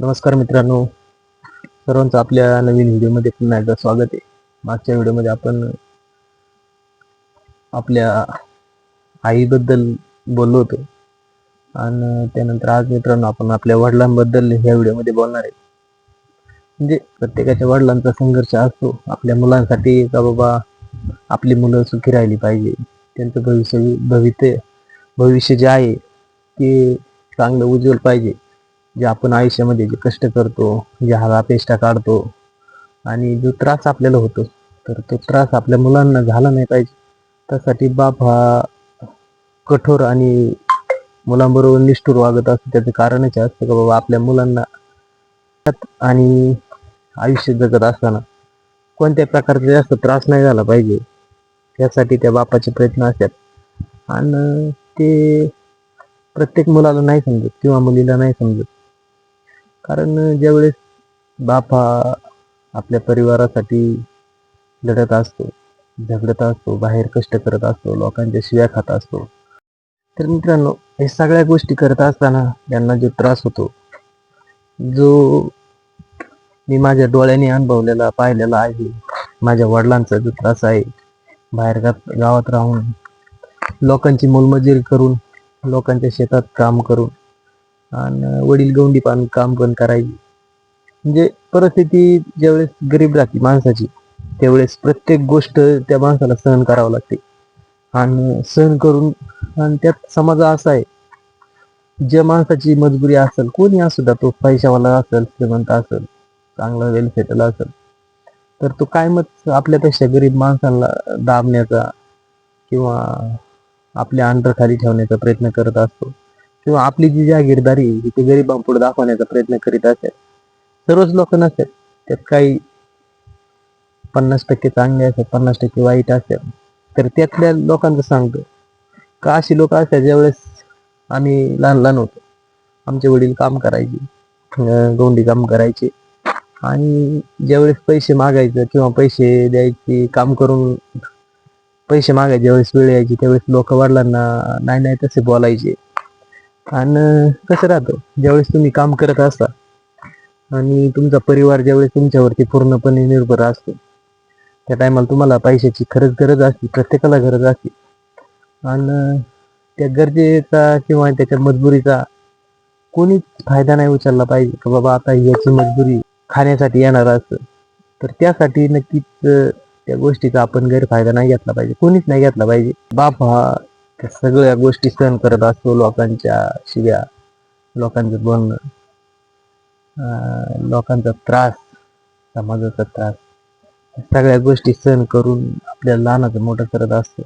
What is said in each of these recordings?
नमस्कार मित्रांनो. सर्वांचं आपल्या नवीन व्हिडिओमध्ये पुन्हा एकदा स्वागत आहे. मागच्या व्हिडिओमध्ये आपण आपल्या आईबद्दल बोललो होतो. आणि त्यानंतर आज मित्रांनो आपण आपल्या वडिलांबद्दल ह्या व्हिडिओमध्ये बोलणार आहे. म्हणजे प्रत्येकाच्या वडिलांचा संघर्ष असतो. आपल्या मुलांसाठी का बाबा आपली मुलं सुखी राहिली पाहिजे. त्यांचं भविष्य भवित्य भविष्य जे आहे ते चांगलं उज्ज्वल पाहिजे. जे आपण आयुष्यामध्ये जे कष्ट करतो जे हवापेष्टा काढतो आणि जो त्रास आपल्याला होतो तर तो त्रास आपल्या मुलांना झाला नाही पाहिजे. त्यासाठी बाप हा कठोर आणि मुलांबरोबर निष्ठुर वागत असतो. त्याचं कारणच असतं का बाबा आपल्या मुलांना आणि आयुष्य जगत असताना कोणत्या प्रकारचा जास्त त्रास नाही झाला पाहिजे. त्यासाठी त्या बापाचे प्रयत्न असतात. आणि ते प्रत्येक मुलाला नाही समजत किंवा मुलीला नाही समजत. कारण ज्यावेळेस बाप हा आपल्या परिवारासाठी लढत असतो झगडत असतो बाहेर कष्ट करत असतो लोकांच्या शिव्या खात असतो तर मित्रांनो हे सगळ्या गोष्टी करत असताना त्यांना जो त्रास होतो जो मी माझ्या डोळ्याने अनुभवलेला पाहिलेला आहे माझ्या वडिलांचा जो त्रास आहे बाहेर गावात राहून लोकांची मोलमजुरी करून लोकांच्या शेतात काम करून आणि वडील गवंडी पान काम पण करायची. म्हणजे परिस्थिती ज्यावेळेस गरीब राहते माणसाची त्यावेळेस प्रत्येक गोष्ट त्या माणसाला सहन करावं लागते. आणि सहन करून आणि त्यात समाज असा आहे ज्या माणसाची मजबुरी असेल कोणी असू द्या तो पैशावाला असेल श्रीमंत असेल चांगला वेल सेटल असेल तर तो कायमच आपल्यापेक्षा गरीब माणसाला दाबण्याचा किंवा आपल्या अंडरखाली ठेवण्याचा प्रयत्न करत असतो. किंवा आपली जी जागीरदारी ही ती गरिबांपुढे दाखवण्याचा प्रयत्न करीत असेल सर्वच लोक नसेल त्यात काही पन्नास टक्के चांगले असेल पन्नास टक्के वाईट असेल तर त्यातल्या लोकांचं सांगतो का अशी लोक असतात ज्यावेळेस आम्ही लहान लहान होतो आमचे वडील काम करायचे गोंडी काम करायचे आणि ज्यावेळेस पैसे मागायचं किंवा पैसे द्यायचे काम करून पैसे मागायचे ज्यावेळेस वेळ यायची त्यावेळेस लोक वडिलांना नाही नाही तसे बोलायचे. आणि कसं राहतं ज्यावेळेस तुम्ही काम करत असता आणि तुमचा परिवार ज्यावेळेस तुमच्यावरती पूर्णपणे निर्भर असतो त्या टायमाला तुम्हाला पैशाची खरंच गरज असते प्रत्येकाला गरज असते. आणि त्या गरजेचा किंवा त्याच्या मजबुरीचा कोणीच फायदा नाही उचलला पाहिजे की बाबा आता याची मजबुरी खाण्यासाठी येणार असतं तर त्यासाठी नक्कीच त्या गोष्टीचा आपण गैरफायदा नाही घेतला पाहिजे कोणीच नाही घेतला पाहिजे. बाप हा त्या सगळ्या गोष्टी सहन करत असतो लोकांच्या शिव्या लोकांचं बोलणं लोकांचा त्रास समाजाचा त्रास सगळ्या गोष्टी सहन करून आपल्या लहानाचं मोठं करत असतो.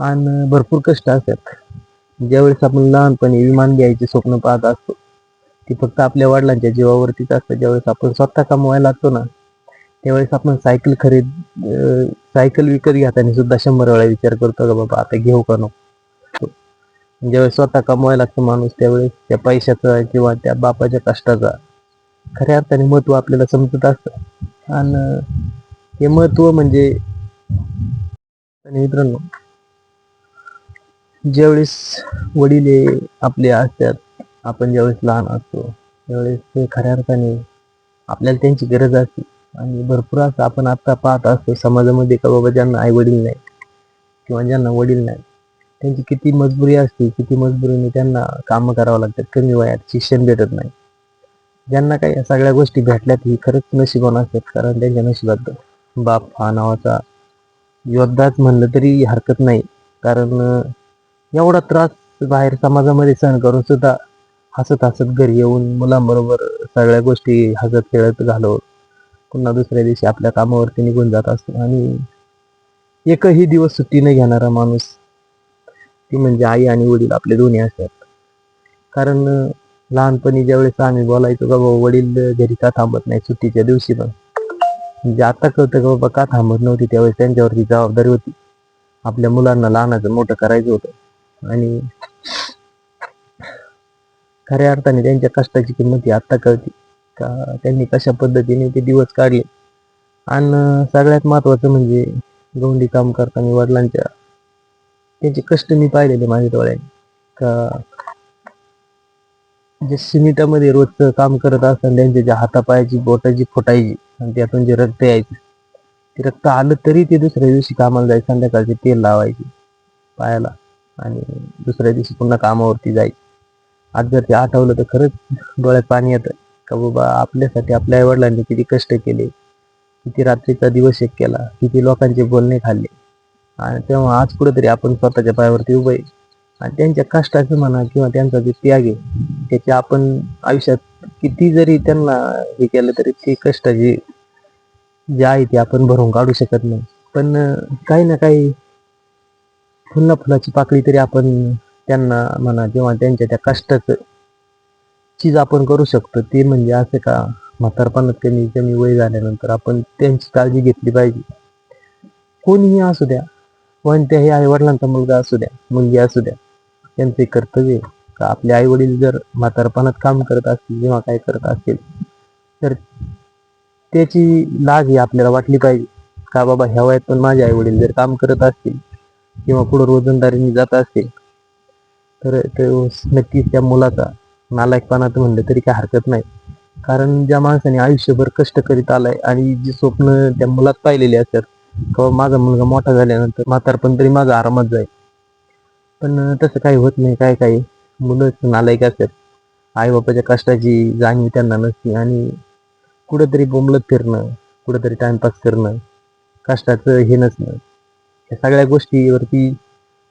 आणि भरपूर कष्ट असतात. ज्यावेळेस आपण लहानपणी विमान घ्यायचे स्वप्न पाहत असतो ती फक्त आपल्या वडिलांच्या जीवावरतीच असतं. ज्यावेळेस आपण स्वतः कमवायला लागतो ना त्यावेळेस आपण सायकल खरेद सायकल विकत घेताना सुद्धा शंभर वेळा विचार करतो का बाबा आता घेऊ का नको? ज्यावेळेस स्वतः कमवायला लागतो माणूस त्यावेळेस त्या पैशाचा किंवा त्या बापाच्या कष्टाचा. खऱ्या अर्थाने महत्त्व आपल्याला समजत असतं. आणि हे महत्त्व म्हणजे मित्रांनो ज्यावेळेस वडील आपले असतात आपण ज्यावेळेस लहान असतो त्यावेळेस ते खऱ्या अर्थाने आपल्याला त्यांची गरज असते. आणि भरपूर असं आपण आता पाहत असतो समाजामध्ये का बाबा ज्यांना आई वडील नाही किंवा ज्यांना वडील नाही. त्यांची किती मजबुरी असते किती मजबुरीने त्यांना कामं करावं लागतात कमी वयात शिक्षण भेटत नाही. ज्यांना काही या सगळ्या गोष्टी भेटल्यात ही खरंच नशिबान असतात कारण त्यांच्या नशिबात बाप हा नावाचा योद्धाच म्हणलं तरी हरकत नाही. कारण एवढा त्रास बाहेर समाजामध्ये सहन करून सुद्धा हसत हसत घरी येऊन मुलांबरोबर सगळ्या गोष्टी हसत खेळत घालवत पुन्हा दुसऱ्या दिवशी आपल्या कामावरती निघून जात असतो. आणि एकही दिवस सुट्टी न घेणारा माणूस ती म्हणजे आई आणि वडील आपले दोन्ही असतात. कारण लहानपणी ज्यावेळेस आम्ही बोलायचो का बाबा वडील घरी का थांबत नाही सुट्टीच्या दिवशी पण. म्हणजे आता कळतं का बाबा का थांबत नव्हती त्यावेळेस त्यांच्यावरती जबाबदारी होती. आपल्या मुलांना लहानाचं मोठं करायचं होतं. आणि खऱ्या अर्थाने त्यांच्या कष्टाची किंमत ही आत्ता कळते. का त्यांनी कशा पद्धतीने ते दिवस काढले. आणि सगळ्यात महत्वाचं म्हणजे गवंडी काम करताना वडिलांच्या त्यांचे कष्ट मी पाहिलेले माझ्या डोळ्याने. का जे सिमिटामध्ये रोजचं काम करत असताना त्यांच्या ज्या हातापायाची बोटाची फुटायची आणि त्यातून जे रक्त यायचं ते रक्त आलं तरी ते दुसऱ्या दिवशी कामाला जायचं संध्याकाळचे तेल लावायचे पायाला आणि दुसऱ्या दिवशी पुन्हा कामावरती जायचे. आज जर ते आठवलं तर खरंच डोळ्यात पाणी येतं. का बाबा आपल्यासाठी आपल्या आईवडिलांनी किती कष्ट केले किती रात्रीचा दिवस एक केला किती लोकांचे बोलणे खाल्ले. आणि तेव्हा आज कुठेतरी आपण स्वतःच्या पायावरती उभे आहे. आणि त्यांच्या कष्टाचं म्हणा किंवा त्यांचा जे त्याग आहे त्याचे आपण आयुष्यात किती जरी त्यांना हे केलं तरी ते कष्टाची जे आहे ते आपण भरून काढू शकत नाही. पण काही ना काही फुलना फुलाची पाकळी तरी आपण त्यांना म्हणा किंवा त्यांच्या त्या कष्टाचं चीज आपण करू शकतो. ते म्हणजे असं का म्हातारपणात कमी कमी वय झाल्यानंतर आपण त्यांची काळजी घेतली पाहिजे. कोणीही असू द्या कोणत्याही आई वडिलांचा मुलगा असू द्या मुलगी असू द्या त्यांचे कर्तव्य का आपले आई वडील जर म्हातारपणात काम करत असतील किंवा काय करत असतील तर त्याची लाज ही आपल्याला वाटली पाहिजे. का बाबा ह्या वयात पण माझे आई वडील जर काम करत असतील किंवा पुढं रोजंदारीने जात असतील तर नक्कीच त्या मुलाचा नालायकपणात म्हणलं तरी काही हरकत नाही. कारण ज्या माणसाने आयुष्यभर कष्ट करीत आलाय आणि जी स्वप्न त्या मुलात पाहिलेली असतात किंवा माझा मुलगा मोठा झाल्यानंतर म्हातारपण तरी माझा आरामात जाईल. पण तसं काही होत नाही काय काही. मुलं नालायक असतात. आई बापाच्या कष्टाची जाणीव त्यांना नसते आणि कुठंतरी बोंबलत फिरणं कुठंतरी टाइमपास करणं कष्टाचं हे नसणं. या सगळ्या गोष्टीवरती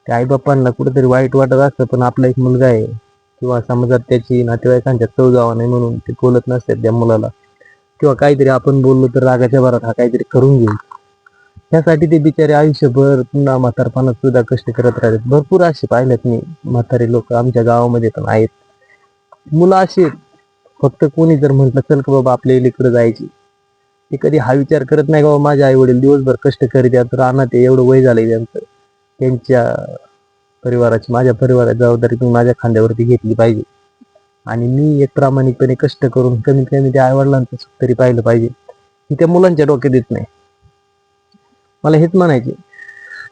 त्या आईबापांना कुठंतरी वाईट वाटत असतं पण आपला एक मुलगा आहे. किंवा समाजात त्याची नातेवाईकांच्या चव जावा नाही म्हणून ते बोलत नसतात त्या मुलाला. किंवा काहीतरी आपण बोललो तर रागाच्या भरात हा काहीतरी करून घेईल. त्यासाठी ते बिचारे आयुष्यभर पुन्हा म्हातारपणात सुद्धा कष्ट करत राहतात भरपूर असे पाहिलेत मी. म्हातारे लोक आमच्या गावामध्ये पण आहेत. मुलं अशी फक्त कोणी जर म्हटलं चल का बाबा आपल्या इकडे जायची. ते कधी हा विचार करत नाही बाबा माझे आई वडील दिवसभर कष्ट करीत आहेत राहणार ते एवढं वय झालंय त्यांचं. त्यांच्या परिवाराची माझ्या परिवाराची जबाबदारी तुम्ही माझ्या खांद्यावरती घेतली पाहिजे. आणि मी एक प्रामाणिकपणे कष्ट करून कमीत कमी त्या आई वडिलांचं सुख तरी पाहिलं पाहिजे. ही त्या मुलांच्या डोक्यात येत नाही. मला हेच म्हणायचे.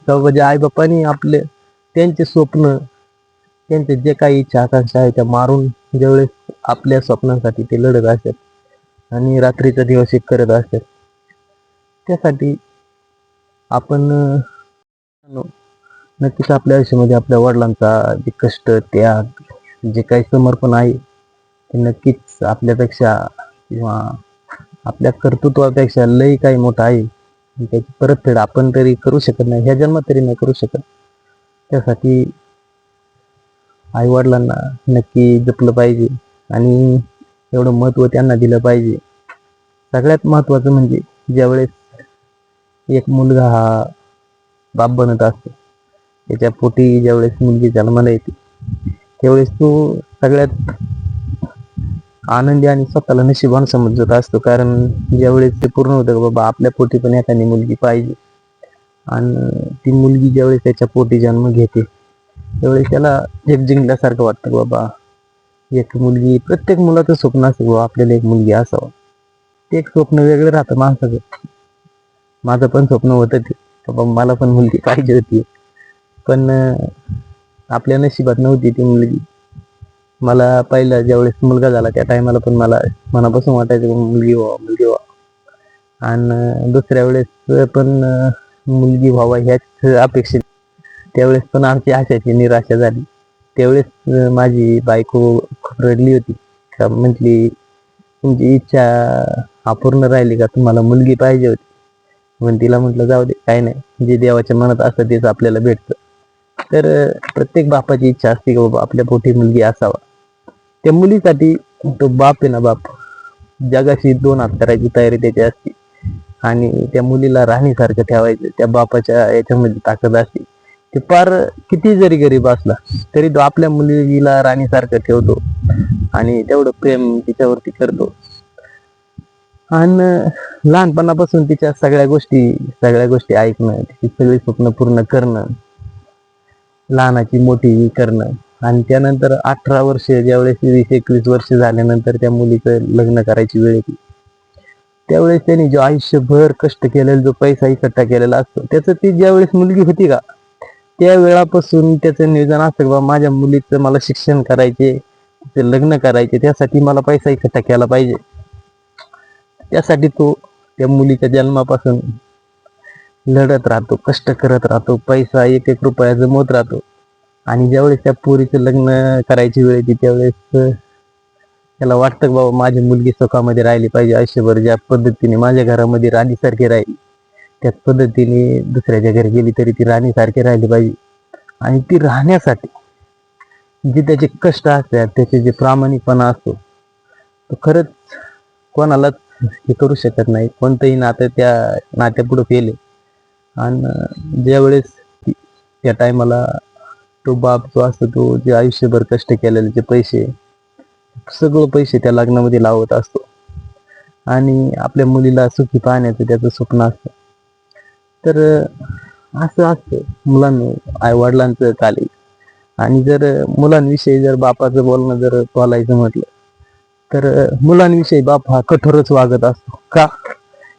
का म्हणजे आई बापांनी आपले त्यांचे स्वप्न त्यांचे जे काही इच्छा आकांक्षा आहे त्या मारून ज्यावेळेस आपल्या स्वप्नांसाठी ते लढत असतात आणि रात्रीचा दिवस एक करत असतात. त्यासाठी आपण नक्कीच आपल्या आयुष्यामध्ये आपल्या वडिलांचा जे कष्ट त्याग जे काही समर्पण आहे ते नक्कीच आपल्यापेक्षा किंवा आपल्या कर्तृत्वापेक्षा लई काही मोठं आहे. त्याची परतफेड आपण तरी करू शकत नाही. ह्या जन्मात तरी नाही करू शकत. त्यासाठी आई वडिलांना नक्की जपलं पाहिजे आणि एवढं महत्त्व त्यांना दिलं पाहिजे. सगळ्यात महत्त्वाचं म्हणजे ज्यावेळेस एक मुलगा हा बाप बनत असतो त्याच्या पोटी ज्यावेळेस मुलगी जन्माला येते त्यावेळेस तो सगळ्यात आनंदी आणि स्वतःला नशिबान समजत असतो. कारण ज्यावेळेस ते पूर्ण होतं का बाबा आपल्या पोटी पण एखादी मुलगी पाहिजे. आणि ती मुलगी ज्यावेळेस त्याच्या पोटी जन्म घेते त्यावेळेस त्याला एक जिंकल्यासारखं वाटतं बाबा एक मुलगी प्रत्येक मुलाचं स्वप्न असतं बाबा आपल्याला एक मुलगी असावं. ते एक स्वप्न वेगळं राहतं माणसाचं. माझं पण स्वप्न होतं ते. बाबा मला पण मुलगी पाहिजे होती. पण आपल्या नशिबात नव्हती ती मुलगी. मला पहिला ज्यावेळेस मुलगा झाला त्या टायमाला पण मला मनापासून वाटायचं मुलगी व्हावा मुलगी व्हावा. आणि दुसऱ्या वेळेस पण मुलगी व्हावा ह्याच अपेक्षित. त्यावेळेस पण आमची आशाची निराशा झाली. त्यावेळेस माझी बायको खूप रडली होती. का म्हटली तुमची इच्छा अपूर्ण राहिली का? तुम्हाला मुलगी पाहिजे होती. पण तिला म्हटलं जाऊ दे काय नाही. जे देवाच्या मनात असतं तेच आपल्याला भेटतं. तर प्रत्येक बापाची इच्छा असते की बाबा आपल्या पोटी मुलगी असावा. त्या मुलीसाठी तो बाप आहे ना बाप. जगाशी दोन हात करायची तयारी त्याची असते. आणि त्या मुलीला राणीसारखं ठेवायचं त्या बापाच्या याच्यामध्ये ताकद असते. ते फार किती जरी गरीब असला तरी तो आपल्या मुलीला राणीसारखं ठेवतो. आणि तेवढं प्रेम तिच्यावरती करतो. आणि लहानपणापासून तिच्या सगळ्या गोष्टी सगळ्या गोष्टी ऐकणं तिची सगळी स्वप्न पूर्ण करणं लहानाची मोठी करणं आणि त्यानंतर अठरा वर्ष ज्यावेळेस वीस एकवीस वर्ष झाल्यानंतर त्या मुलीचं लग्न करायची वेळ येते. त्यावेळेस त्यांनी जो आयुष्यभर कष्ट केलेला जो पैसा इकट्ठा केलेला असतो त्याचं ती ज्यावेळेस मुलगी होती का त्या वेळापासून त्याचं नियोजन असतं की बाबा माझ्या मुलीचं मला शिक्षण करायचे ते लग्न करायचे त्यासाठी मला पैसा इकट्ठा केला पाहिजे. त्यासाठी तो त्या मुलीच्या जन्मापासून लढत राहतो कष्ट करत राहतो पैसा एक एक रुपया जमवत राहतो. आणि ज्यावेळेस त्या पोरीचं लग्न करायची वेळ येते त्यावेळेस त्याला वाटतं बाबा माझी मुलगी सुखामध्ये राहिली पाहिजे आयुष्यभर ज्या पद्धतीने माझ्या घरामध्ये राणीसारखी राहिली त्याच पद्धतीने दुसऱ्याच्या घरी गेली तरी ती राणीसारखी राहिली पाहिजे. आणि ती राहण्यासाठी जे त्याचे कष्ट असतात त्याचे जे प्रामाणिकपणा असतो तो खरंच कोणालाच हे करू शकत नाही. कोणतंही नातं त्या नात्यापुढं केले. आणि ज्यावेळेस त्या टायमाला तो बाप जो असतो तो जे आयुष्यभर कष्ट केलेले जे पैसे सगळं पैसे त्या लग्नामध्ये लावत असतो. आणि आपल्या मुलीला सुखी पाहण्याचं त्याचं स्वप्न असतं. तर असं असतं मुलांना आई वडिलांचं काली आणि जर मुलांविषयी जर बापाचं बोलणं जर बोलायचं म्हटलं तर मुलांविषयी बाप हा कठोरच वागत असतो. का?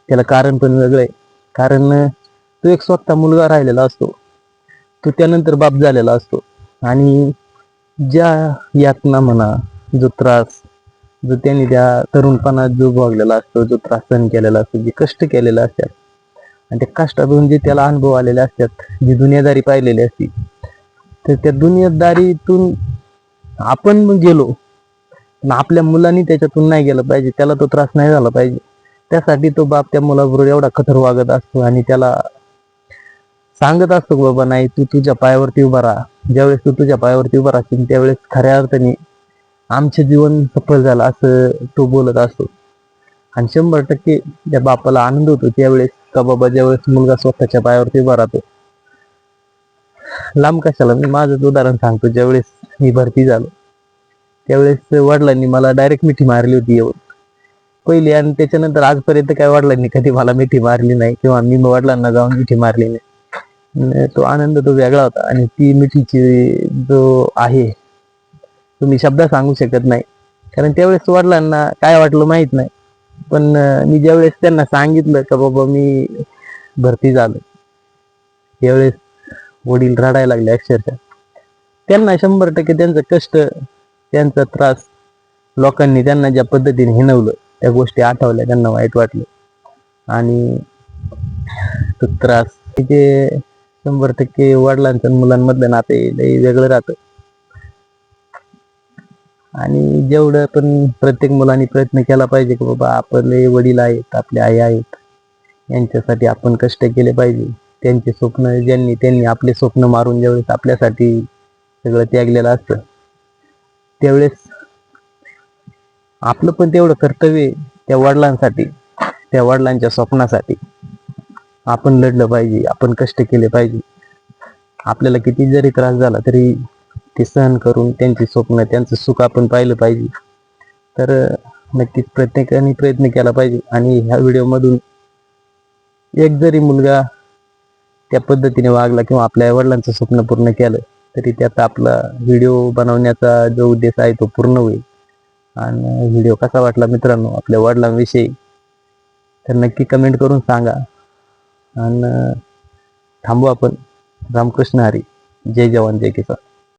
त्याला कारण पण वेगळं आहे. कारण तो एक स्वतः मुलगा राहिलेला असतो. तो त्यानंतर बाप झालेला असतो. आणि ज्या यातना म्हणा जो त्रास जो त्यांनी त्या तरुणपणात जो भोगलेला असतो जो त्रास सहन केलेला असतो जे कष्ट केलेले असतात आणि त्या कष्टातून जे त्याला अनुभव आलेले असतात जी दुनियादारी पाहिलेली असती तर त्या दुनियादारीतून आपण गेलो पण आपल्या मुलांनी त्याच्यातून नाही गेलं पाहिजे त्याला तो त्रास नाही झाला पाहिजे. त्यासाठी तो बाप त्या मुलाबरोबर एवढा कठोर वागत असतो आणि त्याला सांगत असतो की बाबा नाही तू तुझ्या पायावरती उभा राहा. ज्यावेळेस तू तुझ्या पायावरती उभा राहशील त्यावेळेस खऱ्या अर्थाने आमचे जीवन सफल झालं असं तो बोलत असतो. आणि शंभर टक्के त्या बापाला आनंद होतो त्यावेळेस का बाबा ज्यावेळेस मुलगा स्वतःच्या पायावरती उभा राहतो. लांब कशाला? मी माझंच उदाहरण सांगतो. ज्यावेळेस मी भरती झालो त्यावेळेस वडिलांनी मला डायरेक्ट मिठी मारली होती येऊन. पहिली आणि त्याच्यानंतर आजपर्यंत काय वडिलांनी कधी मला मिठी मारली नाही किंवा मी वडिलांना जाऊन मिठी मारली नाही. म्हणजे तो आनंद तो वेगळा होता आणि ती मिठीची जो आहे तुम्ही शब्द सांगू शकत नाही. कारण त्यावेळेस वडिलांना काय वाटलं माहीत नाही. पण मी ज्यावेळेस त्यांना सांगितलं का बाबा मी भरती झालो. त्यावेळेस वडील रडायला लागले अक्षरशः. त्यांना शंभर टक्के त्यांचं कष्ट त्यांचा त्रास लोकांनी त्यांना ज्या पद्धतीने हिणवलं त्या गोष्टी आठवल्या त्यांना वाईट वाटलं. आणि तो त्रास ते शंभर टक्के वडिलांचं आणि मुलांमधलं नाते लई वेगळं राहतं. आणि जेवढं पण प्रत्येक मुलांनी प्रयत्न केला पाहिजे की बाबा आपले वडील आहेत आपले आई आहेत यांच्यासाठी आपण कष्ट केले पाहिजे. त्यांचे स्वप्न ज्यांनी त्यांनी आपले स्वप्न मारून ज्यावेळेस आपल्यासाठी सगळं त्यागलेलं असतं त्यावेळेस आपलं पण तेवढं कर्तव्य त्या वडिलांसाठी त्या वडिलांच्या स्वप्नासाठी. आपण लढलं पाहिजे आपण कष्ट केले पाहिजे. आपल्याला किती जरी त्रास झाला तरी ते सहन करून त्यांची स्वप्न त्यांचं सुख आपण पाहिलं पाहिजे. तर नक्कीच प्रत्येकाने प्रयत्न केला पाहिजे. आणि ह्या व्हिडिओमधून एक जरी मुलगा त्या पद्धतीने वागला किंवा आपल्या वडिलांचं स्वप्न पूर्ण केलं तरी त्यात आपला व्हिडिओ बनवण्याचा जो उद्देश आहे तो पूर्ण होईल. आणि व्हिडिओ कसा वाटला मित्रांनो आपल्या वडिलांविषयी? तर नक्की कमेंट करून सांगा. आणि थांबू आपण. रामकृष्ण हरी. जय जवान जय किसान.